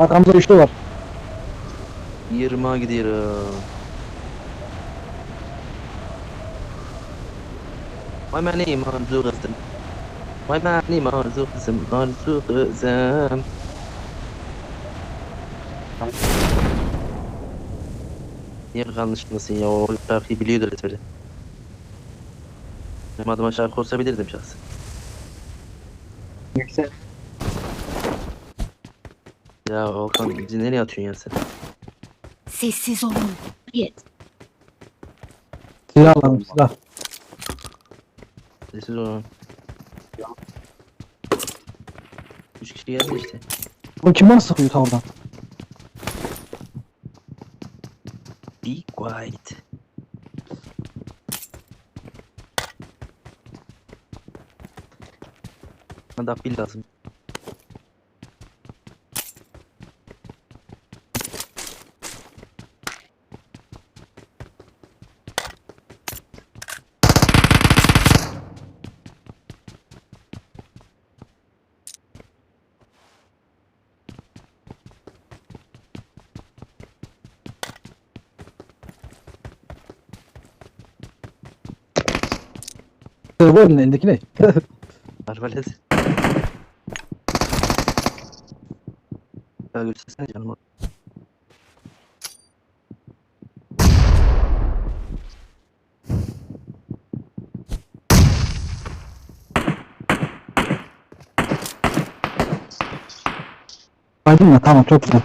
Arkamızda üçlü var. 20'a gidiyorum. Vay ben neyim arzu kızım. Vay ben neyim arzu kızım. Arzu kızım. Niye yanlışındasın ya o şarkıyı biliyordur ezbere. Benim adıma şarkı olsa bilirdim şahsen. Yüksel. Ya Volkan bizi nereye atıyorsun ya sen? Sessiz olun. Yet. Silah alalım silah. Sessiz olun. Üç kişi geldi işte. Bu kim bana sıkıyor ta oradan? Be quiet. Bana pil lazım. Bu elin elindeki ne? Arbalet. Ya göstersene canım. Aydın mı? Tamam çok güzel.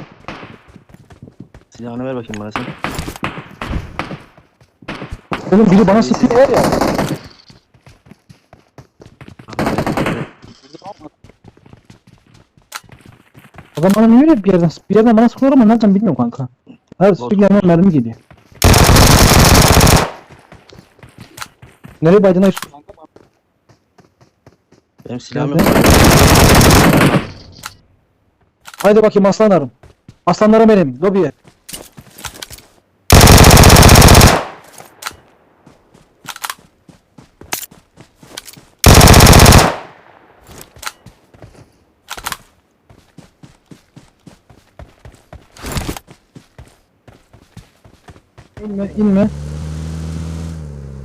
Silahını ver bakayım bana sen. Oğlum biri bana sıkıyor ya. Adam bana niye öyle bir yerden bir yerden bana sıkıyor ama nereden bilmiyorum kanka. Her sürekli mermi geliyor. Nereye baydığına hiç... Benim silahım yok. Haydi bakayım aslanlarım. Aslanlarım benim. Lobiye. İnme, inme.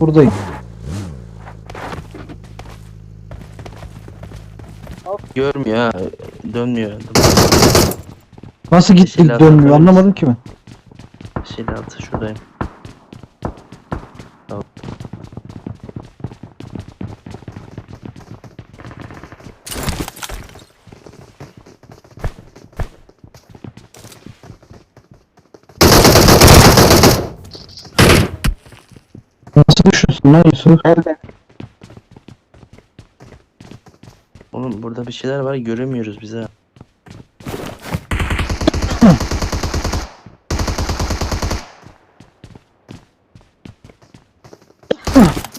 Buradayım. Görmüyor ha. Dönmüyor. Nasıl gittik Yeşiller dönmüyor anlamadım ki ben. Şeyle altı şuradayım. Tamam. Lan Yusuf? Oğlum burada bir şeyler var göremiyoruz biz ha.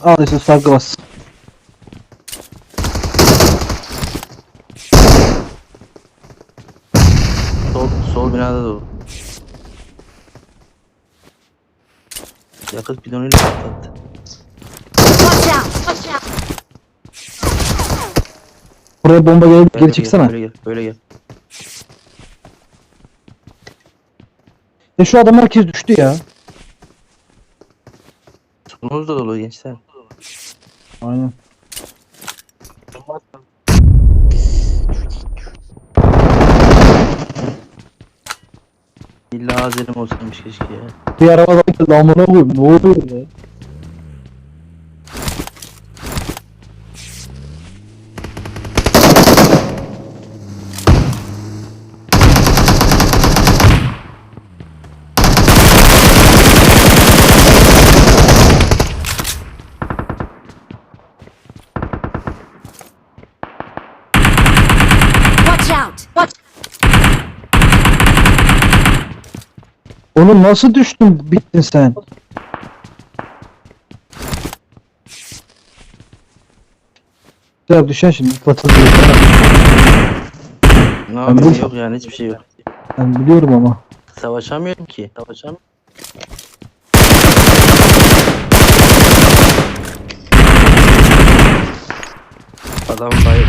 Al Yusuf sargı bas. Sol, sol binada da o. Yakıt bidonuyla patlattı. Watch out. Watch out. Buraya bomba gelip Gel, geri gel, çeksene. Böyle gel, böyle gel. E şu adam herkes düştü ya. Sonumuz da dolu gençler. Aynen. İlla azelim olsaymış keşke ya. Bir araba da amına koyayım. Ne oluyor ya? Watch out. Watch. Oğlum nasıl düştün bittin sen? Ya düşen şimdi patlatıyor. Ne yapayım yok yani hiçbir şey yok. Ben biliyorum ama. Savaşamıyorum ki. Savaşamıyorum. Adam bayıp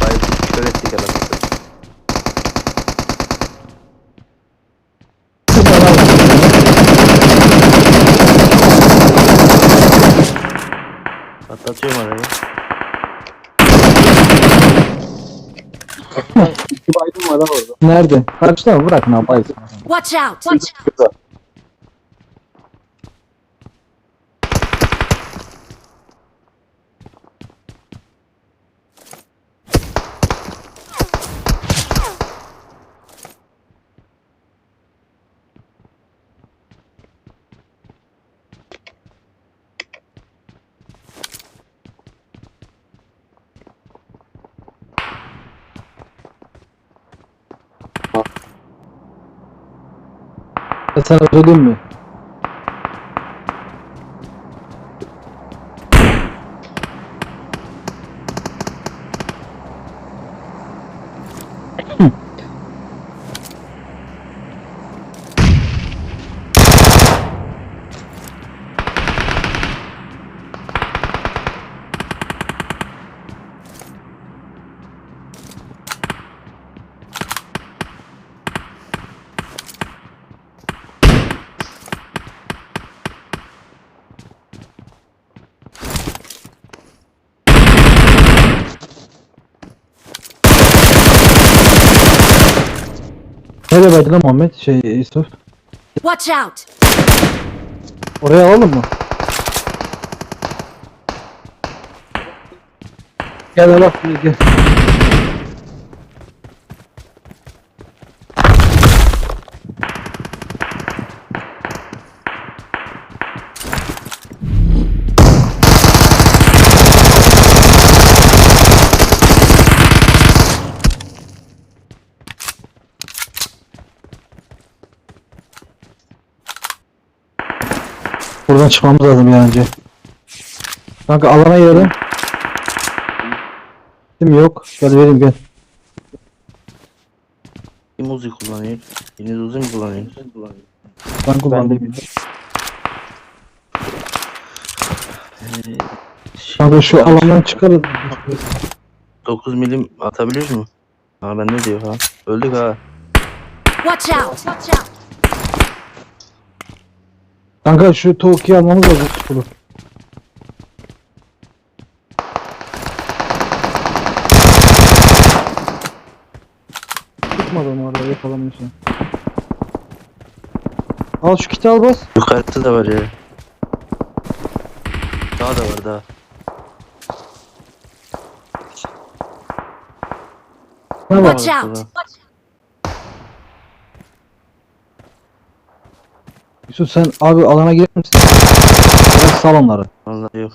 bayıp kör ettik adamı. Bir baydım var lan orada. Nerede? Karşıda mı? Bırakın abi. Watch out! Watch out! Sana söyleyeyim mi? Nereye baydın lan Muhammed? Şey Yusuf. Watch out! Oraya alalım mı? Gel buraya gel. Buradan çıkmamız lazım bir an önce. Kanka alana yarın. Kim yok? Gel vereyim gel. Kim Uzi kullanıyor? Biriniz Uzi mi kullanıyor? Ben kullandım. Kanka şu alandan çıkarız. 9 milim atabiliyor mu? Ha ben ne diyor ha? Öldük ha. Watch out! Watch out! Kanka şu Toki'yi almamız lazım. Şunu. Tutmadı mı orada yakalamıyorsun. Al şu kiti al bas. Yukarıda da var ya. Daha da var daha. Ne var? Watch out! Yusuf sen abi alana girer misin? Biraz sal onları. Vallahi yok.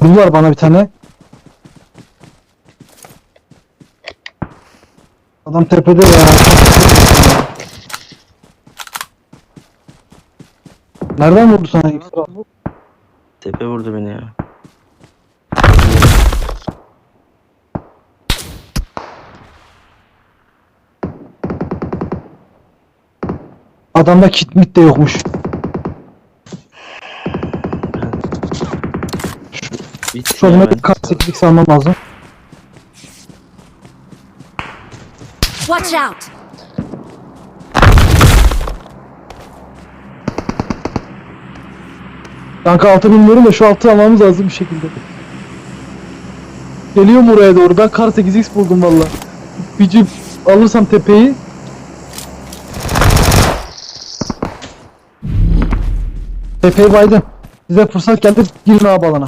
Vurdular bana bir tane. Adam tepede ya. Nereden vurdu sana? Tepe vurdu beni ya. Adamda kit mit de yokmuş. Bitti Şu ya adama ben. bir kart 8'lik salmam lazım. Watch out! Kanka altı bilmiyorum da şu altı almamız lazım bir şekilde. Geliyorum oraya doğru. Ben kar 8x buldum valla. Bir cip alırsam tepeyi. Tepeyi baydım. Size fırsat geldi. Girin abi alana.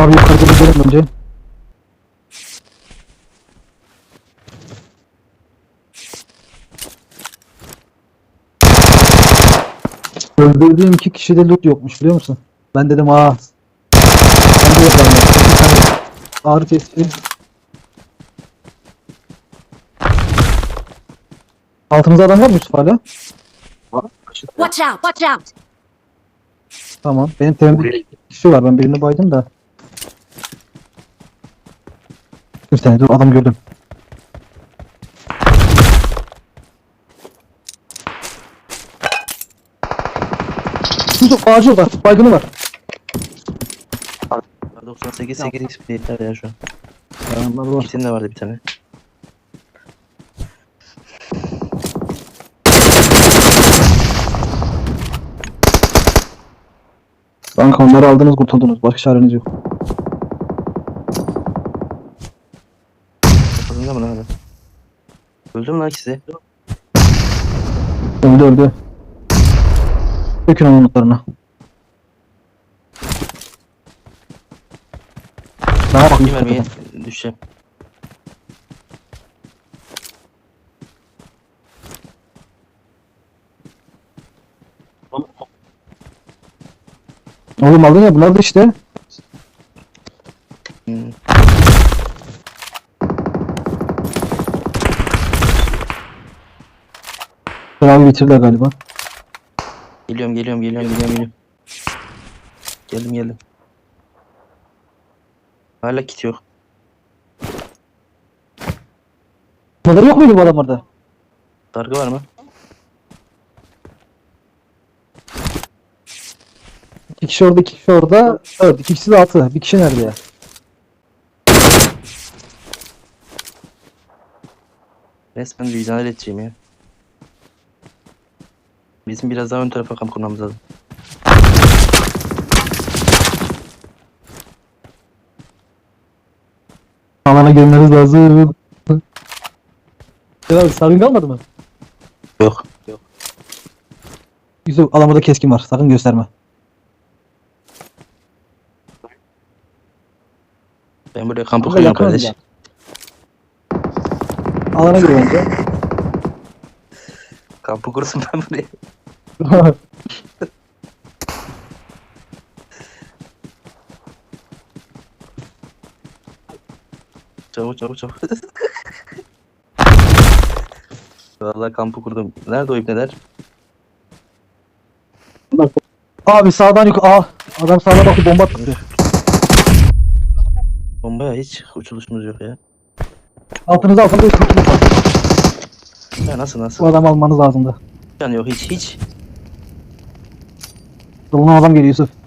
Abi yukarıda gidelim önce. Öldürdüğüm iki kişide loot yokmuş biliyor musun? Ben dedim aa. Ben de yaparım. Ağrı kesici. Altımızda adam var mı Yusuf hala? Watch out! Watch out! Tamam. Benim iki kişi var. Ben birini baydım da. Dur seni dur adam gördüm. Yusuf ağacı var. Baygını var. 98 8 XP yeter ya şu an. Adamlar var. İkisinde vardı bir tane. Kanka onları aldınız kurtuldunuz. Başka çareniz yok. Mı lan adam? Öldü mü lan ikisi? Öldü öldü. Dökün onun notlarına. Daha bak Bir mermiye düşeceğim. Oğlum aldın ya bunlar da işte. Bitirdiler galiba. Geliyorum geliyorum geliyorum geliyorum geliyorum. Geldim geldim. Hala kit yok. Bunları yok muydu bu adamlarda? Dargı var mı? İki kişi orada, iki kişi orada. Dört. İki kişi de altı. Bir kişi nerede ya? Resmen vicdan edeceğim ya. Bizim biraz daha ön tarafa kamp kurmamız lazım. Alana girmeniz lazım. Ya sargın kalmadı mı? Yok. Yok. Yusuf alamada keskin var. Sakın gösterme. Ben buraya kampı Burada kuruyorum yakınız kardeş. ya. Alana gir bence. Kampı kursun ben buraya. Çabuk çabuk çabuk. Vallahi kampı kurdum. Nerede o ibneler? Abi sağdan yukarı. Aa, adam sağdan bakıp bomba attı. Bombaya hiç uçuluşumuz yok ya. Altınıza altında üç kurtuluk var. Ya nasıl nasıl? Bu adamı almanız lazımdı. Can yok hiç hiç. Dolunan adam geliyor Yusuf.